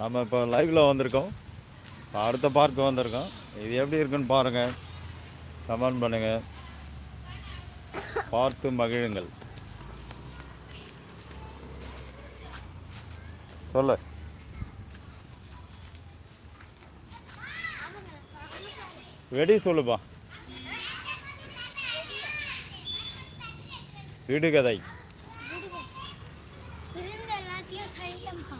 நம்ம இப்போ லைவில் வந்திருக்கோம். இப்போ அடுத்த பார்க் வந்திருக்கோம். இது எப்படி இருக்குன்னு பாருங்கள் கமெண்ட் பண்ணுங்கள் பார்த்து மகிழுங்கள். சொல்லு. வெடி சொல்லுப்பா. விடுகதை இருந்த எல்லாத்தையும் சொல்லிட்டேன்ப்பா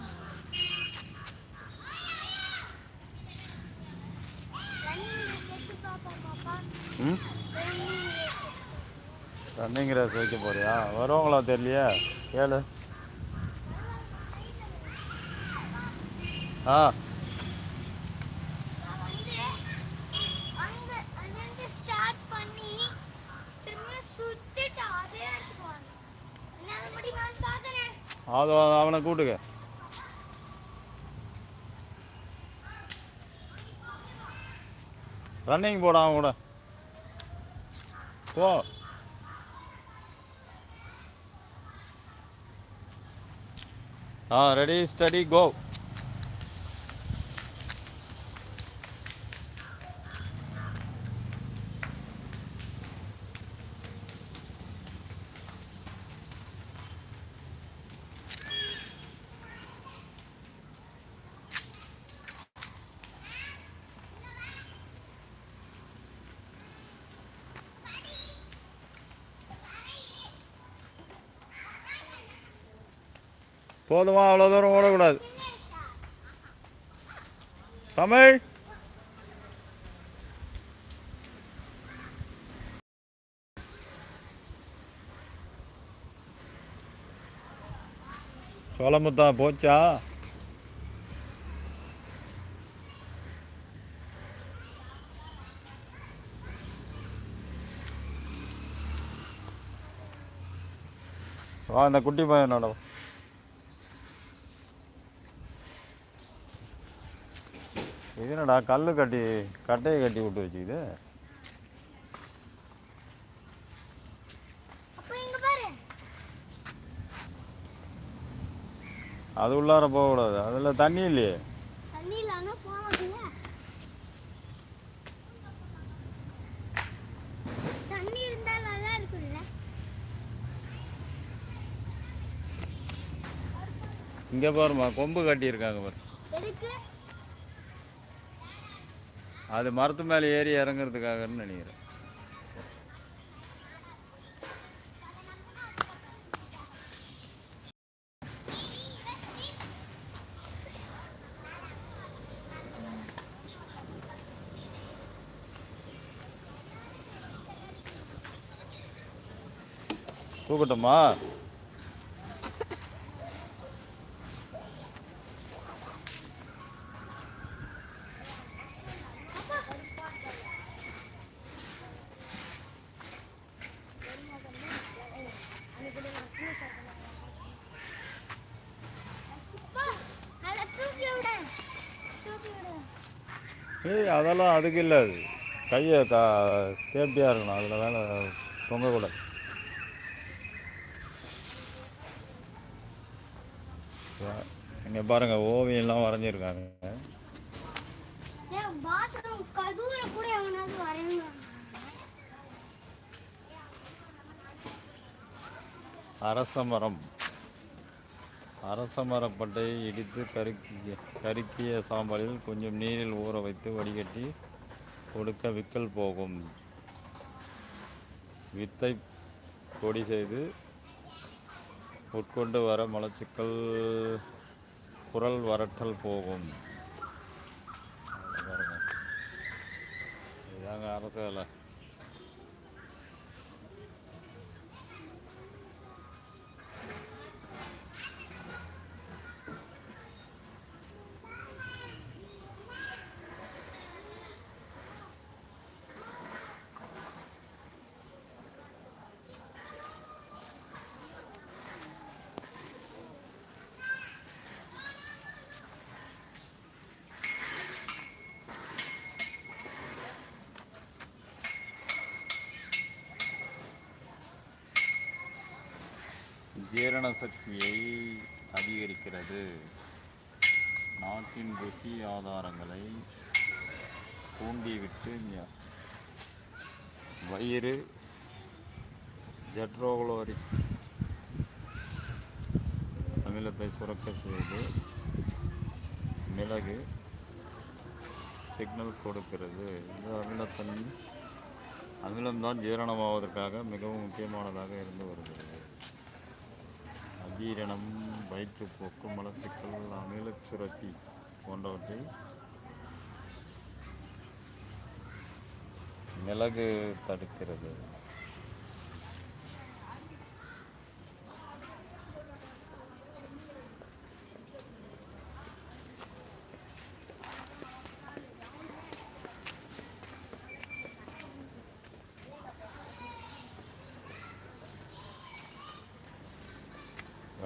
ரன்னிங் ரேஸ் பாப்போம் பாப்பா ம்? ரன்னிங் ரேஸ் வைக்க போறியா? வருவாங்களா தெரியலையே. கேளு. ஆ. அது அவனை கூட்டுக்க. ரன்னிங் போடா அவன் கூட. పో రెడీ స్టడీ గో போதுமா அவ்வளோ தூரம் ஓடக்கூடாது. தமிழ்? சோளமுத்தா போச்சா? வா இந்த குட்டி பையன் இது என்னடா கல் கட்டி கட்டையை கட்டி விட்டு வச்சுக்குது? பாரு. அது உள்ளார போகக்கூடாது. அதில் தண்ணி இல்லையே. இங்கே பாருமா கொம்பு கட்டியிருக்காங்க பாரு. எதுக்கு? அது மரத்து மேலே ஏறி இறங்குறதுக்காகன்னு நினைக்கிறேன். தூக்கட்டுமா அப்பா, நல்லா தூக்கி விடு தூக்கி விடு ஏய் அதெல்லாம் அதுக்கு இல்லை அது. கையை கா சேஃப்டியாக இருக்கணும். அதில் வேலை தொங்கக்கூடாது. இங்கே பாருங்கள் ஓவியம்லாம் வரைஞ்சிருக்காங்க. ஏன் மரப்பட்டையை இடித்து கருக்கிய கருக்கிய சாம்பலில் கொஞ்சம் நீரில் ஊற வைத்து வடிகட்டி கொடுக்க விக்கல் போகும் வித்தை பொடி செய்து உட்கொண்டு வர மலச்சிக்கல் குரல் வரட்டல் போகும் பாருங்க. இதாங்க அரசு வேலை ஜீரண சக்தியை அதிகரிக்கிறது. நாட்டின் ருசி ஆதாரங்களை தூண்டிவிட்டு வயிறு ஜெட்ரோகுளோரிக் அமிலத்தை சுரக்க செய்து மிளகு சிக்னல் கொடுக்கிறது. இந்த அமிலத்தன் அமிலம்தான் ஜீரணமாவதற்காக மிகவும் முக்கியமானதாக இருந்து வருகிறது. அஜீரணம் வயிற்றுப்போக்கு மலச்சிக்கல் அமிலச்சுரப்பி போன்றவற்றை மிளகு தடுக்கிறது.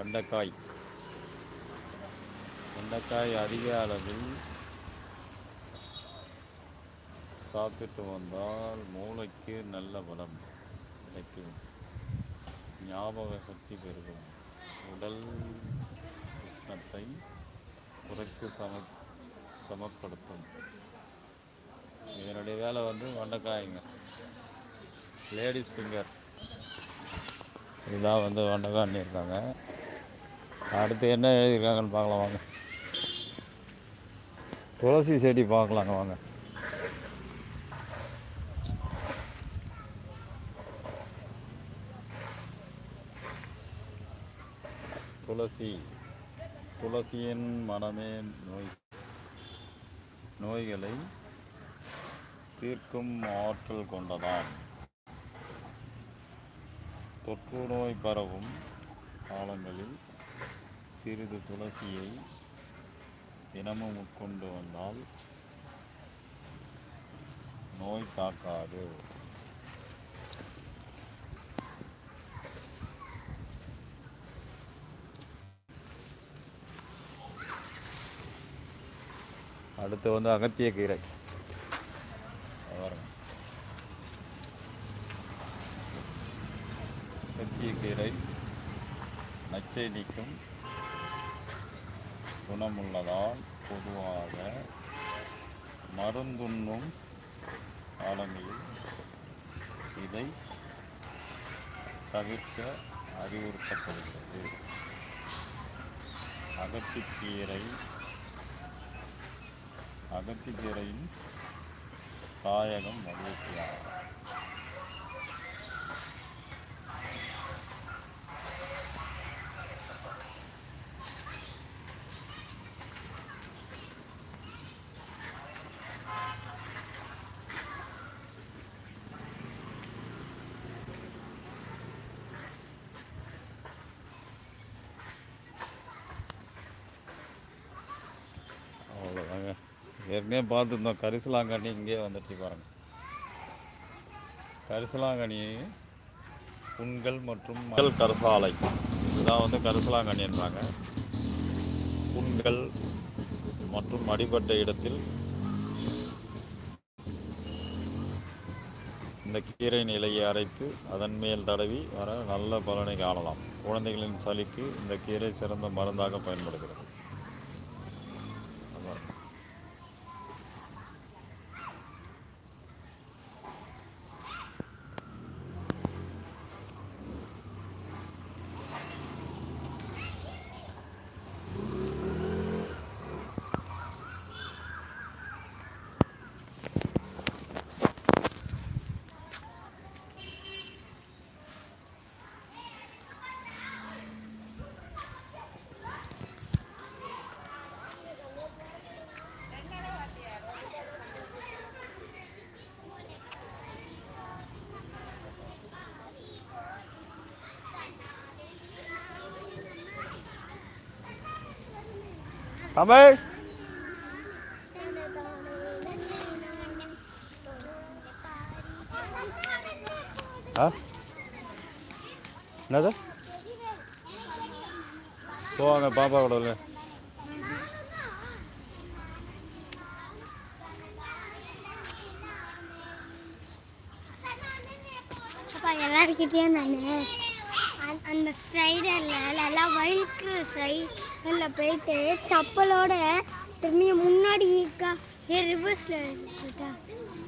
வெண்டைக்காய். வெண்டைக்காய் அதிக அளவில் சாப்பிட்டு வந்தால் மூளைக்கு நல்ல பலம் கிடைக்கும். ஞாபக சக்தி பெருகும். உடல் உஷ்ணத்தை குறைத்து சம சமப்படுத்தும். இதனுடைய வேலை வந்து வெண்டைக்காய்ங்க. Ladies finger. இதுதான் வந்து வெண்டைக்காய் பண்ணியிருக்காங்க அடுத்து என்ன எழுதியிருக்காங்கன்னு பார்க்கலாம் வாங்க. துளசி செடி பார்க்கலாங்க வாங்க. துளசி. துளசியின் மனமே நோய் நோய்களை தீர்க்கும் ஆற்றல் கொண்டதாம். தொற்று நோய் பரவும் காலங்களில் சிறிது துளசியை தினமும் உட்கொண்டு வந்தால் நோய் தாக்காது. அடுத்து வந்து அகத்திய கீரை. அகத்திய கீரை நச்சை நீக்கும் குணமுள்ளதால் பொதுவாக மருந்துண்ணும் காலங்களில் இதை தவிர்க்க அறிவுறுத்தப்படுகிறது. அகத்திக்கீரை அகத்திக்கீரையின் தாயகம் மகிழ்ச்சியாகும் ஏற்கனவே பார்த்துருந்தோம். கரிசலாங்கண்ணி இங்கே வந்துடுச்சு பாருங்க. கரிசலாங்கண்ணி புண்கள் மற்றும் மகள் கரசாலை. இதுதான் வந்து கரிசலாங்கண்ணின்றாங்க. புண்கள் மற்றும் அடிபட்ட இடத்தில் இந்த கீரையின் இலையை அரைத்து அதன் மேல் தடவி வர நல்ல பலனை காணலாம். குழந்தைகளின் சளிக்கு இந்த கீரை சிறந்த மருந்தாக பயன்படுகிறது அதான். தமிழ். ஆ? என்னது? போவாங்க பாப்பா கூட எல்லாருக்கிட்டேயும் நான் அந்த ஸ்ட்ரைடரில் நல்லா வழுக்கு அதில் போயிட்டு செப்பலோட திரும்பியும் முன்னாடி இருக்கா? ரிவர்ஸில்